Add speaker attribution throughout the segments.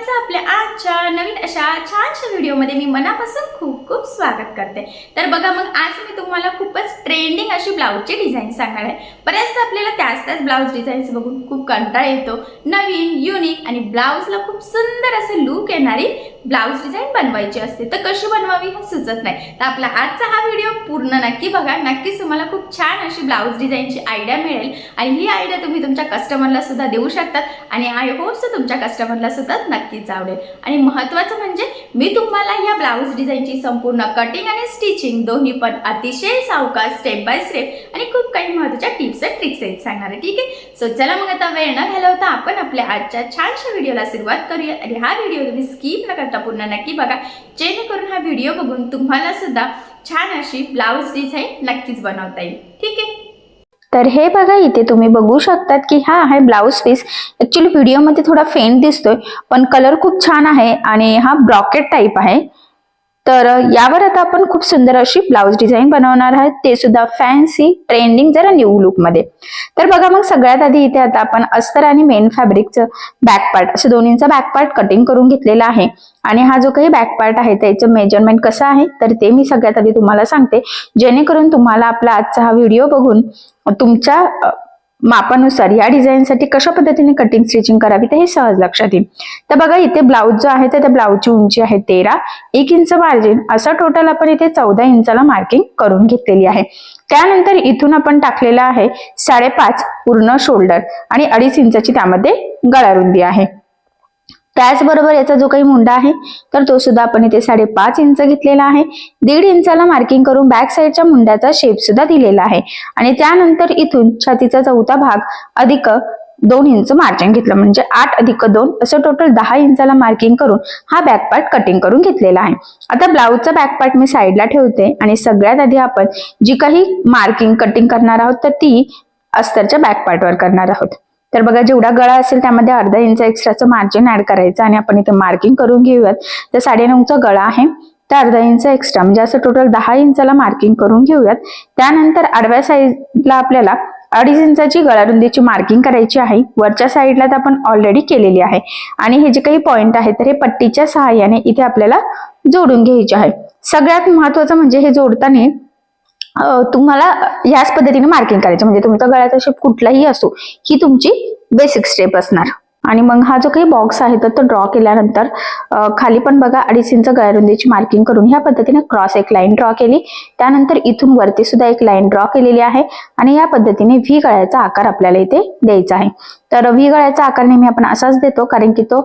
Speaker 1: सर्वांचं आपल्या आजच्या नवीन अशा छानशा व्हिडिओमध्ये मी मनापासून खूप खूप स्वागत करते. तर बघा मग आज मी तुम्हाला खूपच ट्रेंडिंग अशी ब्लाऊजची डिझाईन सांगणार आहे. बऱ्याचदा आपल्याला त्याच त्याच ब्लाऊज डिझाईन्स बघून खूप कंटाळा येतो. नवीन युनिक आणि ब्लाऊजला खूप सुंदर असे लुक येणारी ब्लाऊज डिझाईन बनवायची असते तर कशी बनवावी हे सुचत नाही. तर आपला आजचा हा व्हिडिओ पूर्ण नक्की बघा. नक्कीच तुम्हाला खूप छान अशी ब्लाऊज डिझाईनची आयडिया मिळेल. आणि ही आयडिया तुम्ही तुमच्या कस्टमरला सुद्धा देऊ शकतात. आणि आय होप्स तुमच्या कस्टमरला सुद्धा नक्कीच आवडेल. आणि महत्त्वाचं म्हणजे मी तुम्हाला या ब्लाऊज डिझाईनची संपूर्ण कटिंग आणि स्टिचिंग दोन्ही पण अतिशय सावकाश स्टेप बाय स्टेप आणि खूप काही महत्त्वाच्या टिप्स अँड ट्रिक्स आहेत सांगणार आहे. ठीक आहे? सो चला मग आता वेळ न घालवता आपण आपल्या आजच्या छानशा व्हिडिओला सुरुवात करूया. आणि हा व्हिडिओ तुम्ही स्किप न करता पूर्ण नक्की बघा. जेणेकरून हा व्हिडिओ बघून तुम्हाला सुद्धा छान अशी ब्लाऊज डिझाईन नक्कीच बनवता येईल. ठीक आहे?
Speaker 2: तर हे बघा इथे तुम्ही बघू शकतात की हा आहे ब्लाऊज पीस ऍक्च्युली व्हिडिओमध्ये थोडा फेंट दिसतोय पण कलर खूप छान आहे आणि हा ब्रॉकेट टाईप आहे. तर यावर आता आपण खूप सुंदर अशी ब्लाऊज डिझाईन बनवणार आहोत. ते सुद्धा फॅन्सी ट्रेंडिंग जरा न्यू लुकमध्ये. तर बघा मग सगळ्यात आधी इथे आता आपण अस्तर आणि मेन फॅब्रिकचं बॅक पार्ट असं दोन्हींचा बॅक पार्ट कटिंग करून घेतलेला आहे. आणि हा जो काही बॅक पार्ट आहे त्याचं मेजरमेंट कसं आहे तर ते मी सगळ्यात आधी तुम्हाला सांगते. जेणेकरून तुम्हाला आपला आजचा हा व्हिडिओ बघून तुमच्या मापानुसार या डिझाईनसाठी कशा पद्धतीने कटिंग स्टिचिंग करावी ते हे सहज लक्षात येईल. तर बघा इथे ब्लाऊज जो आहे तर त्या ब्लाऊजची उंची आहे तेरा. एक इंच मार्जिन असं टोटल आपण इथे चौदा इंचाला मार्किंग करून घेतलेली आहे. त्यानंतर इथून आपण टाकलेला आहे साडेपाच पूर्ण शोल्डर आणि अडीच इंचाची त्यामध्ये गळारुंदी आहे. त्याचबरोबर याचा जो काही मुंडा आहे तर तो सुद्धा आपण इथे साडेपाच इंच घेतलेला आहे. दीड इंचाला मार्किंग करून बॅक साईडच्या मुंड्याचा शेप सुद्धा दिलेला आहे. आणि त्यानंतर इथून छातीचा चौथा भाग अधिक दोन इंच मार्जिन घेतलं. म्हणजे आठ अधिक दोन असं टोटल दहा इंचाला मार्किंग करून हा बॅक पार्ट कटिंग करून घेतलेला आहे. आता ब्लाऊजचा बॅक पार्ट मी साईडला ठेवते आणि सगळ्यात आधी आपण जी काही मार्किंग कटिंग करणार आहोत तर ती अस्तरच्या बॅक पार्टवर करणार आहोत. तर बघा जेवढा गळा असेल त्यामध्ये अर्धा इंच एक्स्ट्राचं मार्जिन ऍड करायचं आणि आपण इथे मार्किंग करून घेऊयात. तर साडेनऊचा गळा आहे तर अर्धा इंच एक्स्ट्रा म्हणजे असं टोटल दहा इंचाला मार्किंग करून घेऊयात. त्यानंतर आडव्या साईडला आपल्याला अडीच इंचाची गळारुंदीची मार्किंग करायची आहे. वरच्या साईडला तर आपण ऑलरेडी केलेली आहे. आणि हे जे काही पॉइंट आहे तर हे पट्टीच्या सहाय्याने इथे आपल्याला जोडून घ्यायचे आहे. सगळ्यात महत्वाचं म्हणजे हे जोडताना तुम्हाला याच पद्धतीने मार्किंग करायचं. म्हणजे तुमचा गळ्याचा शेप कुठलाही असो ही तुमची बेसिक स्टेप असणार. आणि मग हा जो काही बॉक्स आहे तर तो ड्रॉ केल्यानंतर खाली पण बघा अडीच इंच गळ्यारुंदीची मार्किंग करून ह्या पद्धतीने क्रॉस एक लाईन ड्रॉ केली. त्यानंतर इथून वरती सुद्धा एक लाईन ड्रॉ केलेली आहे. आणि या पद्धतीने व्ही गळ्याचा आकार आपल्याला इथे द्यायचा आहे. तर व्ही गळ्याचा आकार नेहमी आपण असाच देतो कारण की तो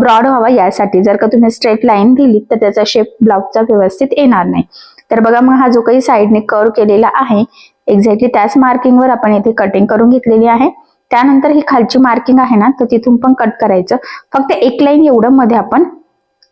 Speaker 2: ब्रॉड व्हावा यासाठी. जर का तुम्ही स्ट्रेट लाईन दिली तर त्याचा शेप ब्लाउजचा व्यवस्थित येणार नाही. तर बघा मग हा जो काही साईडने कर्व केलेला आहे एक्झॅक्टली त्याच मार्किंगवर आपण इथे कटिंग करून घेतलेली आहे. त्यानंतर ही खालची मार्किंग आहे ना तर तिथून पण कट करायचं. फक्त एक लाईन एवढं मध्ये आपण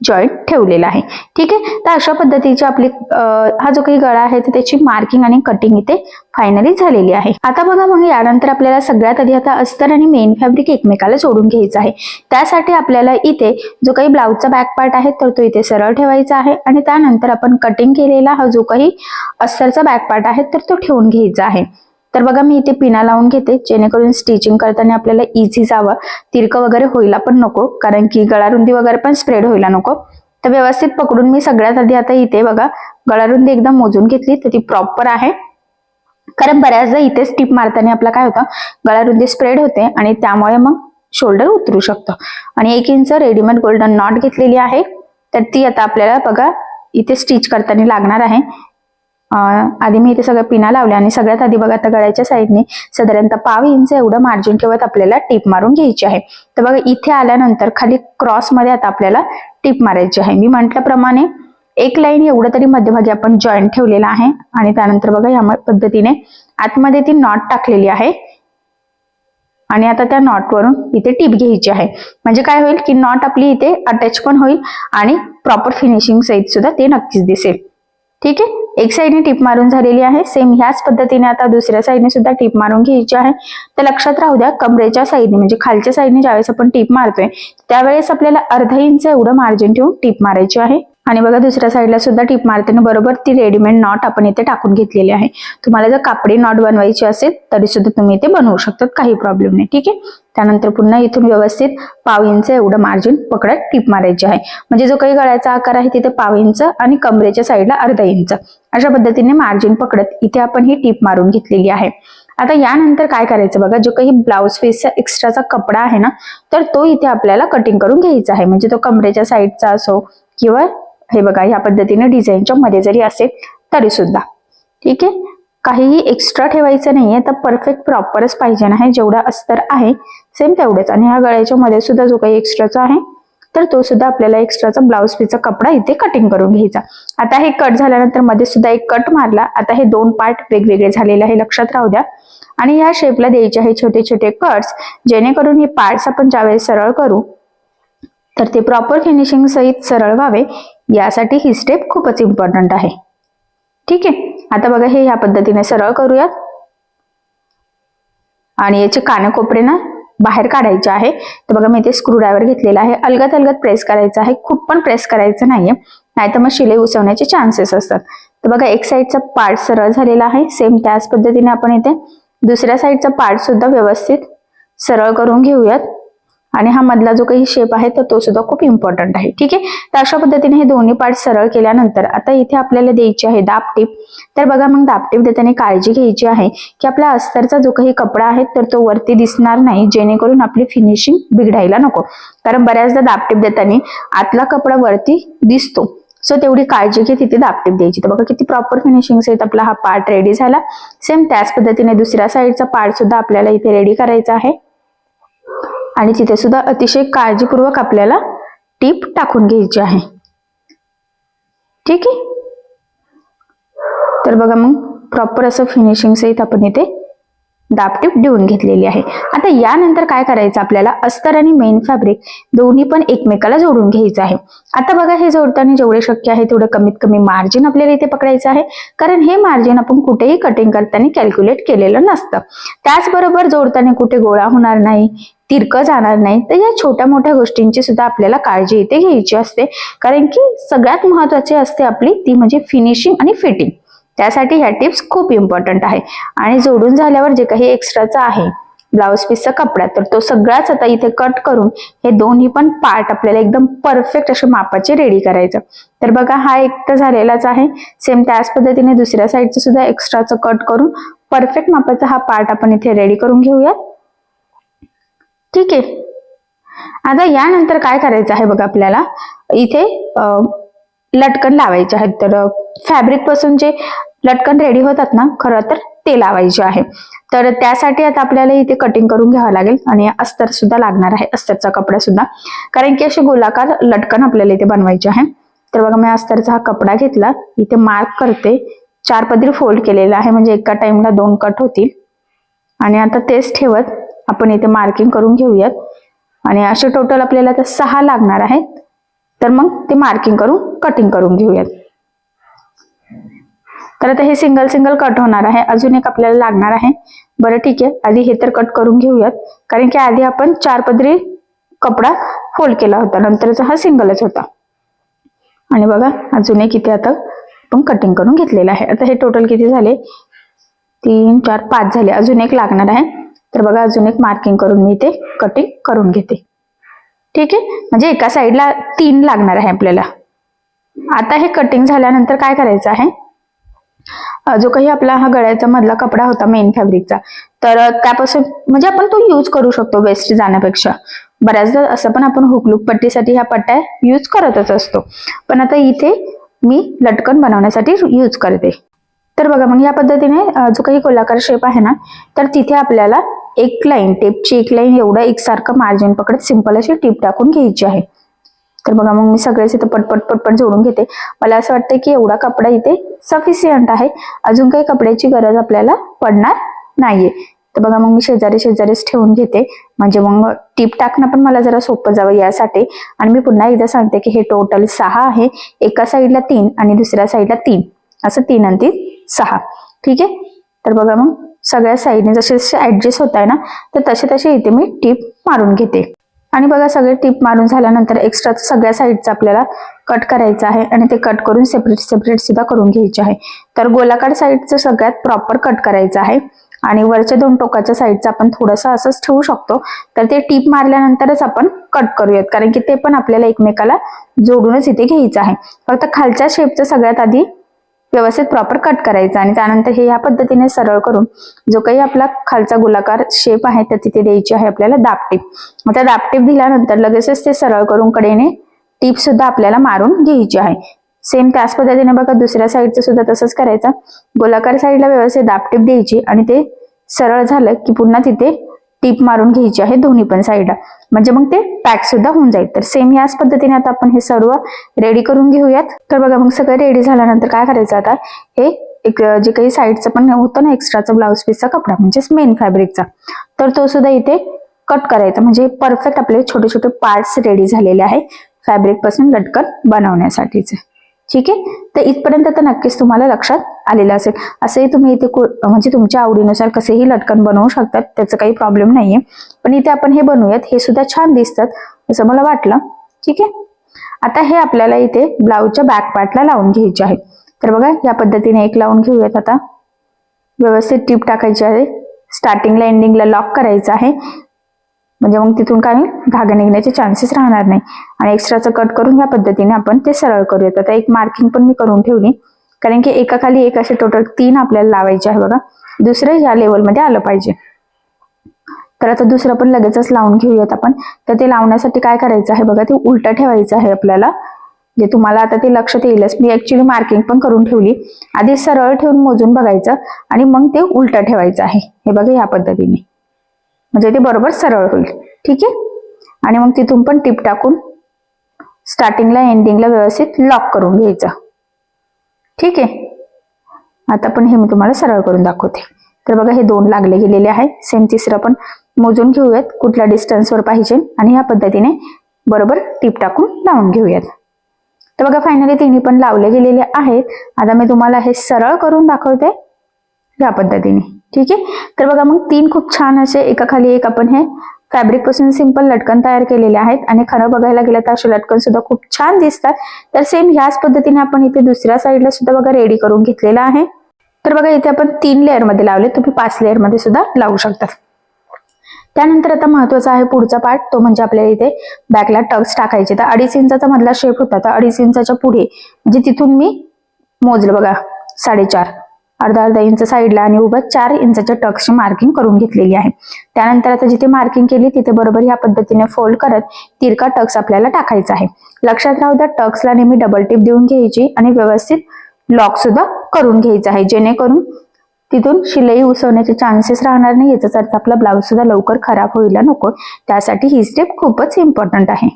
Speaker 2: जॉईंट ठेवलेला आहे. ठीक आहे? तर अशा पद्धतीची आपली हा जो काही गळा आहे तर त्याची मार्किंग आणि कटिंग इथे फायनली झालेली आहे. आता बघा मग यानंतर आपल्याला सगळ्यात आधी आता अस्तर आणि मेन फॅब्रिक एकमेकाला जोडून घ्यायचं आहे. त्यासाठी आपल्याला इथे जो काही ब्लाऊजचा बॅक पार्ट आहे तर तो इथे सरळ ठेवायचा आहे आणि त्यानंतर आपण कटिंग केलेला हा जो काही अस्तरचा बॅक पार्ट आहे तर तो ठेवून घ्यायचा आहे. तर बघा मी इथे पिना लावून घेते. जेणेकरून स्टिचिंग करताना आपल्याला इझी जावं. तिरकं वगैरे होईला पण नको कारण की गळारुंदी वगैरे पण स्प्रेड व्हायला नको. तर व्यवस्थित पकडून मी सगळ्यात आधी आता इथे बघा गळारुंदी एकदम मोजून घेतली तर ती प्रॉपर आहे. कारण बऱ्याचदा इथे स्टिप मारताना आपला काय होतं गळारुंदी स्प्रेड होते आणि त्यामुळे मग शोल्डर उतरू शकतं. आणि एक इंच रेडीमेड गोल्डन नॉट घेतलेली आहे. तर ती आता आपल्याला बघा इथे स्टिच करताना लागणार आहे. आधी मी इथे सगळं पिना लावल्या आणि सगळ्यात आधी बघा आता गळ्याच्या साईडने साधारणतः पाव इंच एवढं मार्जिन ठेवत आपल्याला टिप मारून घ्यायची आहे. तर बघा इथे आल्यानंतर खाली क्रॉसमध्ये आता आपल्याला टिप मारायची आहे. मी म्हटल्याप्रमाणे एक लाईन एवढं तरी मध्यभागी आपण जॉईंट ठेवलेला आहे आणि त्यानंतर बघा या पद्धतीने आतमध्ये ती नॉट टाकलेली आहे. आणि आता त्या नॉट वरून इथे टिप घ्यायची आहे. म्हणजे काय होईल की नॉट आपली इथे अटॅच पण होईल आणि प्रॉपर फिनिशिंग सहित सुद्धा ते नक्कीच दिसेल. ठीक आहे? एक साईडने टिप मारून झालेली आहे. सेम ह्याच पद्धतीने आता दुसऱ्या साईडने सुद्धा टिप मारून घ्यायची आहे. तर लक्षात राहू द्या कमरेच्या साईडने म्हणजे खालच्या साईडने ज्यावेळेस आपण टिप मारतोय त्यावेळेस आपल्याला अर्धा इंच एवढं मार्जिन ठेवून टिप मारायची आहे. आणि बघा दुसऱ्या साईडला सुद्धा टीप मारताना बरोबर ती रेडीमेड नॉट आपण इथे टाकून घेतलेली आहे. तुम्हाला जर कापडी नॉट बनवायची असेल तरी सुद्धा तुम्ही इथे बनवू शकतात काही प्रॉब्लेम नाही ठीक आहे? त्यानंतर पुन्हा इथून व्यवस्थित पाव इंच एवढं मार्जिन पकडत टीप मारायची आहे. म्हणजे जो काही गळ्याचा आकार आहे तिथे पाव इंच आणि कमरेच्या साईडला अर्धा इंच. अशा पद्धतीने मार्जिन पकडत इथे आपण ही टीप मारून घेतलेली आहे. आता यानंतर काय करायचं बघा जो काही ब्लाऊज पीसचा एक्स्ट्राचा कपडा आहे ना तर तो इथे आपल्याला कटिंग करून घ्यायचा आहे. म्हणजे तो कमरेच्या साईडचा असो किंवा हे बघा ह्या पद्धतीने डिझाईनच्या मध्ये जरी असेल तरी सुद्धा ठीक आहे? काहीही एक्स्ट्रा ठेवायचं नाहीये तर परफेक्ट प्रॉपरच पाहिजे आहे जेवढा अस्तर आहे सेम तेवढेच. आणि ह्या गळ्याच्या मध्ये सुद्धा जो काही एक्स्ट्राचा आहे तर तो सुद्धा आपल्याला एक्स्ट्राचा ब्लाऊज पीचा कपडा इथे कटिंग करून घ्यायचा. आता हे कट झाल्यानंतरमध्ये सुद्धा एक कट मारला. आता हे दोन पार्ट वेगवेगळे झालेले आहे लक्षात राहू द्या. आणि ह्या शेपला द्यायचे आहे छोटे छोटे कट्स जेणेकरून हे पार्ट्स आपण ज्यावेळेस सरळ करू तर ते प्रॉपर फिनिशिंग सहित सरळ व्हावे. यासाठी ही स्टेप खूपच इम्पॉर्टंट आहे. ठीक? आहे आता बघा हे ह्या पद्धतीने सरळ करूयात. आणि याचे कानकोपरे ना बाहेर काढायचे आहे. तर बघा मी ते स्क्रूड्रायव्हर घेतलेला आहे. अलगत अलगत प्रेस करायचं आहे. खूप पण प्रेस करायचं नाहीये. नाहीतर मग शिलाई उसवण्याचे चान्सेस असतात. तर बघा एक साईडचा पार्ट सरळ झालेला आहे. सेम त्याच पद्धतीने आपण इथे दुसऱ्या साईडचा पार्ट सुद्धा व्यवस्थित सरळ करून घेऊयात. आणि हा मधला जो काही शेप आहे तर तो सुद्धा खूप इम्पॉर्टंट आहे. ठीक आहे? तर अशा पद्धतीने हे दोन्ही पार्ट सरळ केल्यानंतर आता इथे आपल्याला द्यायची आहे दापटीप तर बघा मग दापटीप देताना काळजी घ्यायची आहे की आपला अस्तरचा जो काही कपडा आहे तर तो वरती दिसणार नाही जेणेकरून आपली फिनिशिंग बिघडायला नको. कारण बऱ्याचदा दापटीप देताना आतला कपडा वरती दिसतो. सो तेवढी काळजी घे तिथे दापटीप द्यायची. तर बघा किती प्रॉपर फिनिशिंग सहित आपला हा पार्ट रेडी झाला. सेम त्याच पद्धतीने दुसऱ्या साईडचा पार्ट सुद्धा आपल्याला इथे रेडी करायचा आहे. आणि तिथे सुद्धा अतिशय काळजीपूर्वक आपल्याला टीप टाकून घ्यायची आहे. ठीक आहे? तर बघा मग प्रॉपर असं फिनिशिंग सहित आपण इथे दापटीप देऊन घेतलेली आहे. आता यानंतर काय करायचं आपल्याला? अस्तर आणि मेन फॅब्रिक दोन्ही पण एकमेकाला जोडून घ्यायचं आहे. आता बघा हे जोडताना जेवढे शक्य आहे तेवढं कमीत कमी मार्जिन आपल्याला इथे पकडायचं आहे. कारण हे मार्जिन आपण कुठेही कटिंग करताना कॅल्क्युलेट केलेलं नसतं. त्याचबरोबर जोडताना कुठे गोळा होणार नाही तिरकं जाणार नाही तर या छोट्या मोठ्या गोष्टींची सुद्धा आपल्याला काळजी इथे घ्यायची असते. कारण की सगळ्यात महत्वाची असते आपली ती म्हणजे फिनिशिंग आणि फिटिंग त्यासाठी ह्या टिप्स खूप इम्पॉर्टंट आहे. आणि जोडून झाल्यावर जे काही एक्स्ट्राचा आहे ब्लाउज पीसचा कपडा तर तो सगळाच आता इथे कट करून हे दोन्ही पण पार्ट आपल्याला एकदम परफेक्ट असे मापाचे रेडी करायचं. तर बघा हा एक तर झालेलाच आहे. सेम त्याच पद्धतीने दुसऱ्या साईडचं सुद्धा एक्स्ट्राचं कट करून परफेक्ट मापाचा हा पार्ट आपण इथे रेडी करून घेऊयात. ठीक आहे. आता यानंतर काय करायचं आहे बघा आपल्याला? इथे लटकन लावायचे आहेत. तर फॅब्रिकपासून जे लटकन रेडी होतात ना खरं तर ते लावायचे आहे. तर त्यासाठी आता आपल्याला इथे कटिंग करून घ्यावं लागेल आणि अस्तर सुद्धा लागणार आहे अस्तरचा कपडा सुद्धा. कारण की असे गोलाकार लटकन आपल्याला इथे बनवायचे आहे. तर बघा मी अस्तरचा हा कपडा घेतला. इथे मार्क करते. चार पदरी फोल्ड केलेला आहे. म्हणजे एका टाइमला दोन कट होतील. आणि आता तेच ठेवत. आपण इथे मार्किंग करून घेऊयात. आणि असे टोटल आपल्याला आता सहा लागणार आहेत. तर मग ते मार्किंग करून कटिंग करून घेऊयात. तर आता हे सिंगल सिंगल कट होणार आहे. अजून एक आपल्याला लागणार आहे. बरं ठीक आहे. आधी हे तर कट करून घेऊयात. कारण की आधी आपण चार पदरी कपडा फोल्ड केला होता. नंतरचा हा सिंगलच होता. आणि बघा अजून एक इथे आता आपण कटिंग करून घेतलेलं आहे. आता हे टोटल किती झाले? तीन चार पाच झाले. अजून एक लागणार आहे. तर बघा अजून एक मार्किंग करून मी इथे कटिंग करून घेते. ठीक आहे? म्हणजे एका साईडला तीन लागणार आहे आपल्याला. आता हे कटिंग झाल्यानंतर काय करायचं आहे? जो काही आपला हा गळ्याचा मधला कपडा होता मेन फॅब्रिकचा तर त्यापासून म्हणजे आपण तो यूज करू शकतो वेस्ट जाण्यापेक्षा. बऱ्याचदा असं पण आपण हुकलूक पट्टीसाठी ह्या पट्ट्या यूज करतच असतो. पण आता इथे मी लटकन बनवण्यासाठी यूज करते. तर बघा मग या पद्धतीने जो काही गोलाकार शेप आहे ना तर तिथे आपल्याला एक लाईन टेपची एक लाईन एवढं एकसारखं मार्जिन पकडत सिंपल अशी टीप टाकून घ्यायची आहे. तर बघा मग मी सगळेच इथं पटपट पटपट जोडून घेते. मला असं वाटतं की एवढा कपडा इथे सफिशियंट आहे. अजून काही कपड्याची गरज आपल्याला पडणार नाहीये. तर बघा मग मी शेजारी शेजारीच ठेवून घेते. म्हणजे मग टीप टाकणं पण मला जरा सोपं जावं यासाठी. आणि मी पुन्हा एकदा सांगते की हे टोटल सहा आहे. एका साईडला तीन आणि दुसऱ्या साईडला तीन. असं तीन आणि तीन सहा. ठीक आहे? तर बघा मग. सगळ्या साईडने जसे जसे ॲडजस्ट होत आहे ना तर तसे तसे इथे मी टीप मारून घेते. आणि बघा सगळे टीप मारून झाल्यानंतर एक्स्ट्रा सगळ्या साईडचा आपल्याला कट करायचा आहे आणि ते कट करून सेपरेट सेपरेट सुद्धा करून घ्यायचे आहे. तर गोलाकार साईडचं सगळ्यात प्रॉपर कट करायचं आहे. आणि वरच्या दोन टोकाच्या साईडचं आपण थोडंसं असंच ठेवू शकतो. तर ते टीप मारल्यानंतरच आपण कट करूयात. कारण की ते पण आपल्याला एकमेकाला जोडूनच इथे घ्यायचं आहे. फक्त खालच्या शेपचं सगळ्यात आधी व्यवस्थित प्रॉपर कट करायचं आणि त्यानंतर हे या पद्धतीने सरळ करून जो काही आपला खालचा गोलाकार शेप आहे तर तिथे द्यायची आहे आपल्याला दापटीप मग त्या दापटीप दिल्यानंतर लगेचच ते सरळ करून कडेने टीप सुद्धा आपल्याला मारून घ्यायची आहे. सेम त्याच पद्धतीने बघा दुसऱ्या साईडचं सुद्धा तसंच करायचं. गोलाकार साईडला व्यवस्थित दापटीप द्यायची आणि ते सरळ झालं की पुन्हा तिथे टीप मारून घ्यायची आहे दोन्ही पण साईडला म्हणजे मग ते पॅक सुद्धा होऊन जाईल. तर सेम याच पद्धतीने आता आपण हे सर्व रेडी करून घेऊयात. तर बघा मग सगळं रेडी झाल्यानंतर काय करायचं आता? हे एक जे काही साईडचं पण होतं ना एक्स्ट्राचा ब्लाऊज पीसचा कपडा म्हणजेच मेन फॅब्रिकचा तर तो सुद्धा इथे कट करायचा. म्हणजे परफेक्ट आपले छोटे छोटे पार्ट्स रेडी झालेले आहे फॅब्रिकपासून लटकन बनवण्यासाठीचे. ठीक आहे? तर इथपर्यंत तर नक्कीच तुम्हाला लक्षात आलेलं असेल. असंही तुम्ही इथे म्हणजे तुमच्या आवडीनुसार कसेही लटकन बनवू शकतात त्याचं काही प्रॉब्लेम नाहीये. पण इथे आपण हे बनवूयात. हे सुद्धा छान दिसतात असं मला वाटलं. ठीक आहे? आता हे आपल्याला इथे ब्लाऊजच्या बॅक पार्टला लावून घ्यायचे आहे. तर बघा या पद्धतीने एक लावून घेऊयात आता. व्यवस्थित टीप टाकायची आहे. स्टार्टिंगला एंडिंगला लॉक करायचं आहे. म्हणजे मग तिथून काय होईल? धागा निघण्याचे चान्सेस राहणार नाही. आणि एक्स्ट्राचं कट करून या पद्धतीने आपण ते सरळ करूयात. आता एक मार्किंग पण मी करून ठेवली. कारण की एका खाली एक असे टोटल तीन आपल्याला लावायचे आहे बघा. दुसरं या लेवलमध्ये आलं पाहिजे. तर आता दुसरं पण लगेचच लावून घेऊयात आपण. तर ते लावण्यासाठी काय करायचं आहे बघा? ते उलटं ठेवायचं आहे आपल्याला. जे तुम्हाला आता ते लक्षात येईलच. मी ऍक्च्युली मार्किंग पण करून ठेवली. आधी सरळ ठेवून मोजून बघायचं. आणि मग ते उलटं ठेवायचं आहे. हे बघा या पद्धतीने. म्हणजे ते बरोबर सरळ होईल. ठीक आहे? आणि मग तिथून पण टिप टाकून स्टार्टिंगला एंडिंगला व्यवस्थित लॉक करून घ्यायचं. ठीक आहे? आता पण हे मी तुम्हाला सरळ करून दाखवते. तर बघा हे दोन लागले गेलेले आहे. सेम तिसरं पण मोजून घेऊयात. कुठल्या डिस्टन्सवर पाहिजे आणि ह्या पद्धतीने बरोबर टिप टाकून लावून घेऊयात. तर बघा फायनली तिन्ही पण लावले गेलेले आहेत. आता मी तुम्हाला हे सरळ करून दाखवते या पद्धतीने. ठीक आहे? तर बघा मग तीन खूप छान असे एका खाली एक आपण हे फॅब्रिकपासून सिंपल लटकन तयार केलेले आहेत. आणि खरं बघायला गेलं तर असे लटकन सुद्धा खूप छान दिसतात. तर सेम ह्याच पद्धतीने आपण इथे दुसऱ्या साईडला सुद्धा बघा रेडी करून घेतलेला आहे. तर बघा इथे आपण तीन लेअरमध्ये लावले. तुम्ही पाच लेअरमध्ये सुद्धा लावू शकता. त्यानंतर आता महत्त्वाचा आहे पुढचा पार्ट तो म्हणजे आपल्याला इथे बॅकला टक्स टाकायचे. तर अडीच इंचाचा मधला शेप होता. तर अडीच इंचाच्या पुढे म्हणजे तिथून मी मोजलं बघा साडेचार. अर्धा अर्धा इंच साईडला आणि उभं चार इंचाच्या टक्सची मार्किंग करून घेतलेली आहे. त्यानंतर आता जिथे मार्किंग केली तिथे बरोबर ह्या पद्धतीने फोल्ड करत तिरका टक्स आपल्याला टाकायचा आहे. लक्षात राहू द्या टक्सला नेहमी डबल टिप देऊन घ्यायची आणि व्यवस्थित लॉक सुद्धा करून घ्यायचा आहे. जेणेकरून तिथून शिलाई उसवण्याचे चान्सेस राहणार नाही. याचाच अर्थ आपला ब्लाऊज सुद्धा लवकर खराब होईल नको. त्यासाठी ही स्टेप खूपच इम्पॉर्टंट आहे.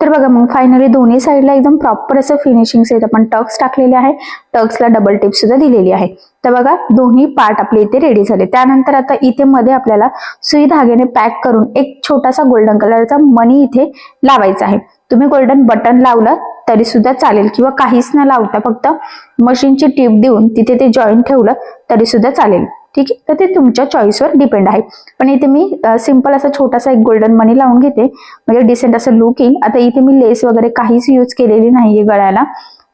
Speaker 2: तर बघा मग फायनली दोन्ही साईडला एकदम प्रॉपर असं फिनिशिंग आहेत आपण टक्स टाकलेले आहे. टक्सला डबल टिप सुद्धा दिलेली आहे. तर बघा दोन्ही पार्ट आपले इथे रेडी झाले. त्यानंतर आता इथे मध्ये आपल्याला सुई धाग्याने पॅक करून एक छोटासा गोल्डन कलरचा मनी इथे लावायचा आहे. तुम्ही गोल्डन बटन लावलं तरी सुद्धा चालेल किंवा काहीच न लावता फक्त मशीनची टीप देऊन तिथे ते जॉईन ठेवलं तरी सुद्धा चालेल. ठीक आहे? तर ते तुमच्या चॉईसवर डिपेंड आहे. पण इथे मी सिंपल असा छोटासा एक गोल्डन मनी लावून घेते. म्हणजे डिसेंट असं लुक येईल आता इथे मी लेस वगैरे काहीच यूज केलेली नाहीये गळ्याला.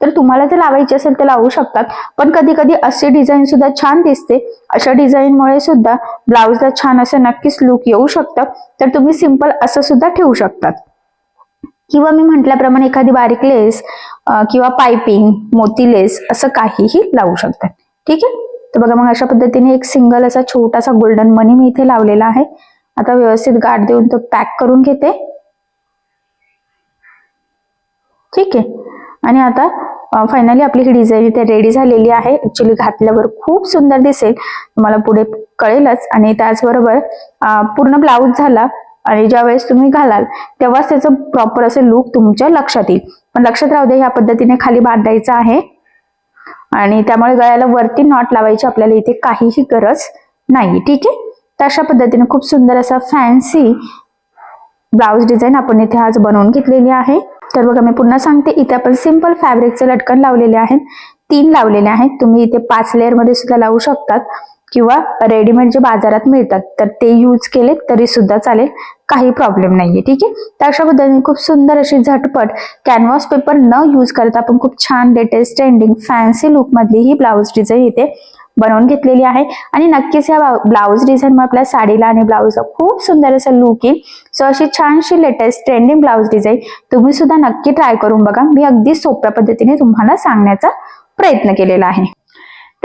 Speaker 2: तर तुम्हाला जर लावायची असेल तर लावू शकतात. पण कधी कधी असे डिझाईन सुद्धा छान दिसते. अशा डिझाईनमुळे सुद्धा ब्लाऊजला छान असं नक्कीच लुक येऊ शकतं. तर तुम्ही सिंपल असं सुद्धा ठेवू शकतात. किंवा मी म्हटल्याप्रमाणे एखादी बारीक लेस किंवा पायपिंग मोती लेस असं काहीही लावू शकतात. ठीक आहे? तर बघा मग अशा पद्धतीने एक सिंगल असा छोटासा गोल्डन मनी मी इथे लावलेला आहे. आता व्यवस्थित गाठ देऊन तो पॅक करून घेते. ठीक आहे? आणि आता फायनली आपली ही डिझाईन इथे रेडी झालेली आहे. ऍक्च्युली घातल्यावर खूप सुंदर दिसेल. तुम्हाला पुढे कळेलच. आणि त्याचबरोबर पूर्ण ब्लाऊज झाला आणि ज्या वेळेस तुम्ही घालाल तेव्हाच त्याचं प्रॉपर असं लुक तुमच्या लक्षात येईल. पण लक्षात राहू दे ह्या पद्धतीने खाली बांधायचं आहे. आणि त्यामुळे गळ्याला वरती नॉट लावायची आपल्याला इथे काहीही गरज नाही ठीक आहे? तर अशा पद्धतीने खूप सुंदर असा फॅन्सी ब्लाऊज डिझाईन आपण इथे आज बनवून घेतलेली आहे. तर बघा मी पुन्हा सांगते इथे आपण सिंपल फॅब्रिकचे लटकन लावलेले आहेत. तीन लावलेले आहेत. तुम्ही इथे पाच लेअरमध्ये सुद्धा लावू शकतात. किंवा रेडीमेड जे बाजारात मिळतात तर ते यूज केले तरी सुद्धा चालेल. काही प्रॉब्लेम नाहीये ठीक आहे? तर अशा पद्धतीने खूप सुंदर अशी झटपट कॅनव्हास पेपर न यूज करता आपण खूप छान लेटेस्ट ट्रेंडिंग फॅन्सी लुकमधली ही ब्लाऊज डिझाईन इथे बनवून घेतलेली आहे. आणि नक्कीच या ब्लाऊज डिझाईन मग आपल्या साडीला आणि ब्लाऊजला खूप सुंदर असं लुक येईल. सो अशी छानशी लेटेस्ट ट्रेंडिंग ब्लाऊज डिझाईन तुम्ही सुद्धा नक्की ट्राय करून बघा. मी अगदी सोप्या पद्धतीने तुम्हाला सांगण्याचा प्रयत्न केलेला आहे.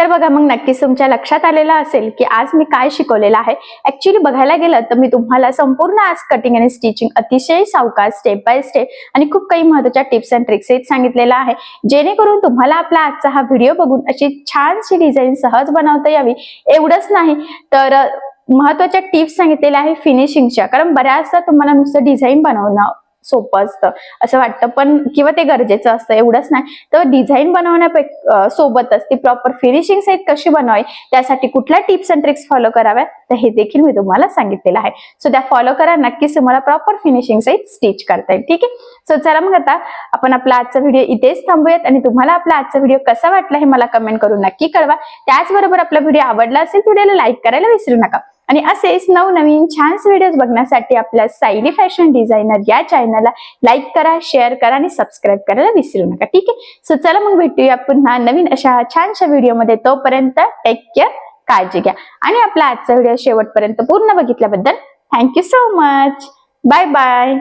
Speaker 1: तर बघा मग नक्कीच तुमच्या लक्षात आलेलं असेल की आज मी काय शिकवलेलं आहे. ऍक्च्युली बघायला गेलं तर मी तुम्हाला संपूर्ण आज कटिंग आणि स्टिचिंग अतिशय सावकाश स्टेप बाय स्टेप आणि खूप काही महत्त्वाच्या टिप्स अँड ट्रिक्स सांगितलेलं आहे. जेणेकरून तुम्हाला आपला आजचा हा व्हिडिओ बघून अशी छानशी डिझाईन सहज बनवता यावी एवढंच नाही तर महत्त्वाच्या टिप्स सांगितलेल्या आहे फिनिशिंगच्या कारण बऱ्याचदा तुम्हाला नुसतं डिझाईन बनवणं सोपं असतं. असं वाटतं. पण किंवा ते गरजेचं असतं. एवढंच नाही. तर डिझाईन बनवण्यापेक्षा सोबतच ती प्रॉपर फिनिशिंग सहित कशी बनवावी त्यासाठी कुठल्या टिप्स अँड ट्रिक्स फॉलो कराव्या तर हे देखील मी तुम्हाला सांगितलेलं आहे. सो त्या फॉलो करा. नक्कीच तुम्हाला प्रॉपर फिनिशिंग सहित स्टिच करता येईल. ठीक आहे? सो चला मग आता आपण आपला आजचा व्हिडिओ इथेच थांबूयात. आणि तुम्हाला आपला आजचा व्हिडिओ कसा वाटला हे मला कमेंट करून नक्की कळवा. त्याचबरोबर आपला व्हिडिओ आवडला असेल व्हिडिओला लाईक करायला विसरू नका. आणि असेच नवनवीन छान व्हिडिओज बघण्यासाठी आपल्या सायली फॅशन डिझायनर या चॅनलला लाईक करा शेअर करा आणि सबस्क्राईब करायला विसरू नका. ठीक आहे? सो चला मग भेटूया पुन्हा नवीन अशा छानशा व्हिडिओमध्ये तोपर्यंत टेक केअर काळजी घ्या. आणि आपला आजचा व्हिडिओ शेवटपर्यंत पूर्ण बघितल्याबद्दल thank you so much bye bye